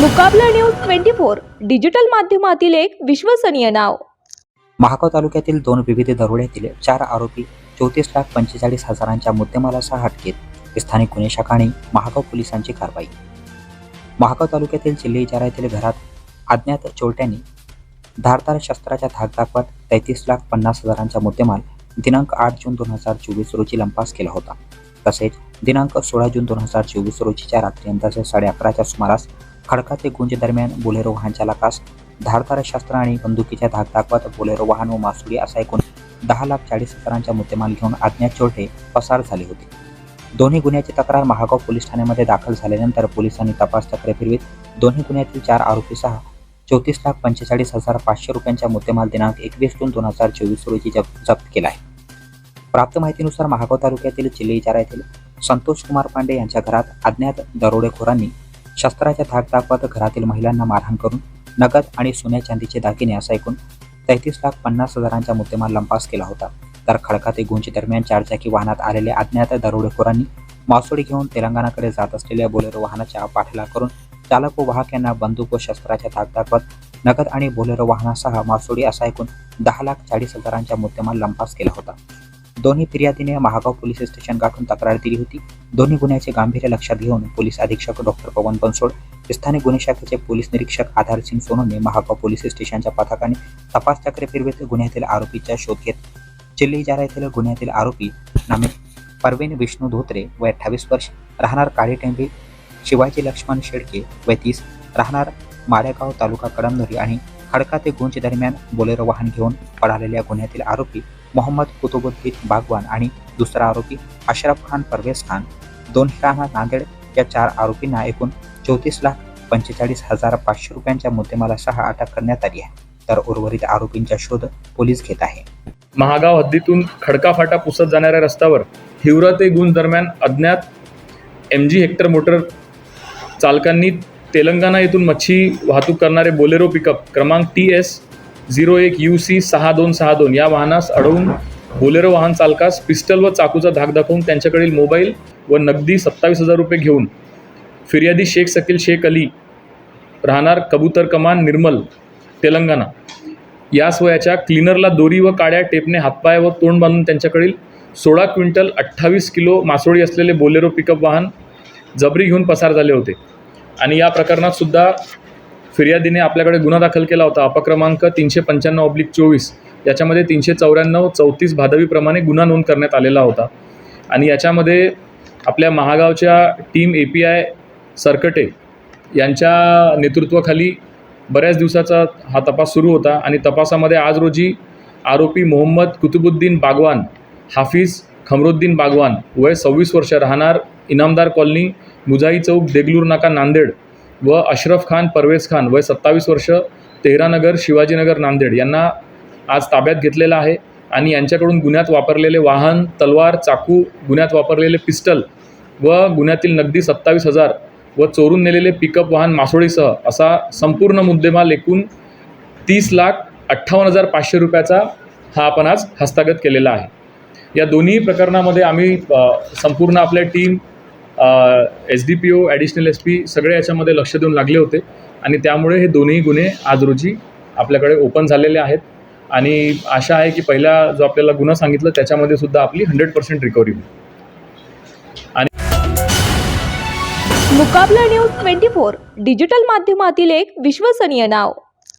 मुकाबला news twenty four digital माध्यमातील एक विश्वसनीय नाव. महागाव तालुक्यातील दोन विविध दरोड्यातील चार आरोपी चौतीस लाख पंचेचाळीस हजारांच्या मुद्देमालासह अटकेत स्थानिक गुन्हे शाखाने आणि महागाव पोलिसांची कारवाई. महागाव तालुक्यातील चिल्ले इजारातील घरात अज्ञात चोरट्यांनी धारदार शस्त्राच्या धाक दाखवत तैतीस लाख पन्नास हजारांचा मुद्देमाल दिनांक आठ जून दोन हजार चोवीस रोजी लंपास केला होता. तसेच दिनांक सोळा जून दोन हजार चोवीस रोजीच्या रात्री अंदाजे साडे अकराच्या सुमारास खडका ते गुंज दरम्यान बोलेरो वाहन चालकास धारदार शस्त्र आणि बंदुकीच्या धाक दाखवत बोलेरो वाहन व मासुडी असा एकूण दहा लाख चाळीस हजारांचा मुद्देमाल घेऊन अज्ञात चोरटे पसार झाले होते. दोन्ही गुन्ह्याची तक्रार महागाव पोलीस ठाण्यामध्ये दाखल झाल्यानंतर पोलिसांनी तपास चक्रे फिरवीत दोन्ही गुन्ह्यातील चार आरोपीसह चौतीस लाख पंचेचाळीस हजार पाचशे रुपयांचा मुद्देमाल दिनांक एकवीस जून दोन हजार चोवीस रोजी जप जप्त केला आहे. प्राप्त माहितीनुसार महागाव तालुक्यातील चिल्लेइचारा येथील संतोष कुमार पांडे यांच्या घरात अज्ञात दरोडेखोरांनी शस्त्राच्या धाक दाखवत घरातील महिलांना मारहाण करून नगद आणि सोन्या चांदीचे दागिने असं ऐकून तैतीस लाख पन्नास हजारांचा मुद्देमाल लंपास केला होता. तर खडकाते ते दरम्यान चारचाकी वाहनात आलेल्या अज्ञात दरोडेखोरांनी मासोडी घेऊन तेलंगणाकडे जात असलेल्या बोलेरो वाहनाच्या पाठला करून चालक व वाहक यांना बंदूक व शस्त्राच्या धाक दाखवत नगद आणि बोलेरो वाहनासह मासोडी असा ऐकून दहा लाख चाळीस हजारांचा मुद्देमाल लंपास केला होता. दोन्ही फिर्यादीने महागाव पोलीस स्टेशन गाठून तक्रार दिली होती. दोन्ही गुन्ह्याचे गांभीर्य लक्षात घेऊन पोलीस अधीक्षक डॉक्टर पवन बनसोड स्थानिक गुन्हे शाखेचे पोलीस निरीक्षक आधार सिंग सोनूने महागाव पोलीस स्टेशनच्या पथकाने तपास चक्रे फिरवीत गुन्ह्यातील आरोपीचा शोध घेत चिल्ली इजारा येथील गुन्ह्यातील आरोपी नामे परवीन विष्णू धोत्रे वय अठ्ठावीस वर्ष राहणार काळी टेंबी शिवाजी लक्ष्मण शेडके वय तीस राहणार मारेगाव तालुका कळमनुरी आणि खडका ते गुंज दरम्यान बोलेरो वाहन घेऊन पळालेल्या गुन्ह्यातील आरोपी मोहम्मद कुतुबुद्दीन बागवान आणि दुसरा आरोपी अशरफ खान परवेज खान. दोन्ही राहणार नांदेड या चार आरोपींना एकूण चौतीस लाख पंचेचाळीस हजार पाचशे रुपयांच्या मुद्देमालासह अटक करण्यात आली आहे. तर उर्वरित आरोपींचा शोध पोलीस घेत आहे. महागाव हद्दीतून खडका फाटा पुसत जाणाऱ्या रस्त्यावर हिवरा ते गुंज दरम्यान अज्ञात एम जी हेक्टर मोटर चालकांनी तेलंगणा येथून मच्छी वाहतूक करणारे बोलेरो पिकअप क्रमांक टी एस झिरो एक यू सी सहा दोन सहा दोन. या वाहनास अडवून बोलेरो वाहन चालकास पिस्टल व चाकूचा धाक दाखवून त्यांच्याकडील मोबाईल व नगदी सत्तावीस हजार रुपये घेऊन फिर्यादी शेख सकील शेख अली राहणार कबूतर कमान निर्मल तेलंगणा. याच वयाच्या क्लिनरला दोरी व काड्या टेपने हातपाय व तोंड बांधून त्यांच्याकडील सोळा क्विंटल अठ्ठावीस किलो मासोळी असलेले बोलेरो पिकअप वाहन जबरी घेऊन पसार झाले होते. आणि या प्रकरणात सुद्धा फिर्यादीने आपल्याकडे गुन्हा दाखल केला होता. अपक्रमांक तीनशे पंच्याण्णव ऑब्लिक चोवीस. याच्यामध्ये तीनशे चौऱ्याण्णव चौतीस भादवीप्रमाणे गुन्हा नोंद करण्यात आलेला होता. आणि याच्यामध्ये आपल्या महागावच्या team A P I Sarkate यांच्या नेतृत्वाखाली बऱ्याच दिवसाचा हा तपास सुरू होता. आणि तपासामध्ये आज रोजी आरोपी मोहम्मद कुतुबुद्दीन बागवान हाफिज खमरुद्दीन बागवान वय सव्वीस वर्ष राहणार इनामदार कॉलनी मुजाई चौक देगलूर नाका नांदेड व अशरफ खान परवेज खान वय सत्तावीस वर्ष तेहरानगर शिवाजीनगर नांदेड यांना आज ताब्यात घेतलेला आहे आणि यांच्याकडून गुन्ह्यात वापरलेले वाहन तलवार चाकू गुन्ह्यात वापरलेले पिस्टल व गुन्ह्यातील नगदी सत्तावीस हजार व चोरून नेलेले पिकअप वाहन मासोळीसह असा संपूर्ण मुद्देमाल एकूण तीस लाख अठ्ठावन्न हजार पाचशे रुपयाचा हा आपण आज हस्तगत केलेला आहे. या दोन्ही प्रकरणामध्ये आम्ही संपूर्ण आपल्या team S D P O additional S P सगळे याच्यामध्ये लक्ष देऊन लागले होते. आणि त्यामुळे हे दोन्ही गुन्हे आज रोजी आपल्याकडे ओपन झालेले आहेत. आणि आशा आहे की पहिला जो आपल्याला गुन्हा सांगितलं त्याच्यामध्ये सुद्धा आपली हंड्रेड पर्सेंट रिकव्हरी होईल. मुकाबला न्यूज ट्वेंटी फोर डिजिटल माध्यमातील एक विश्वसनीय नाव.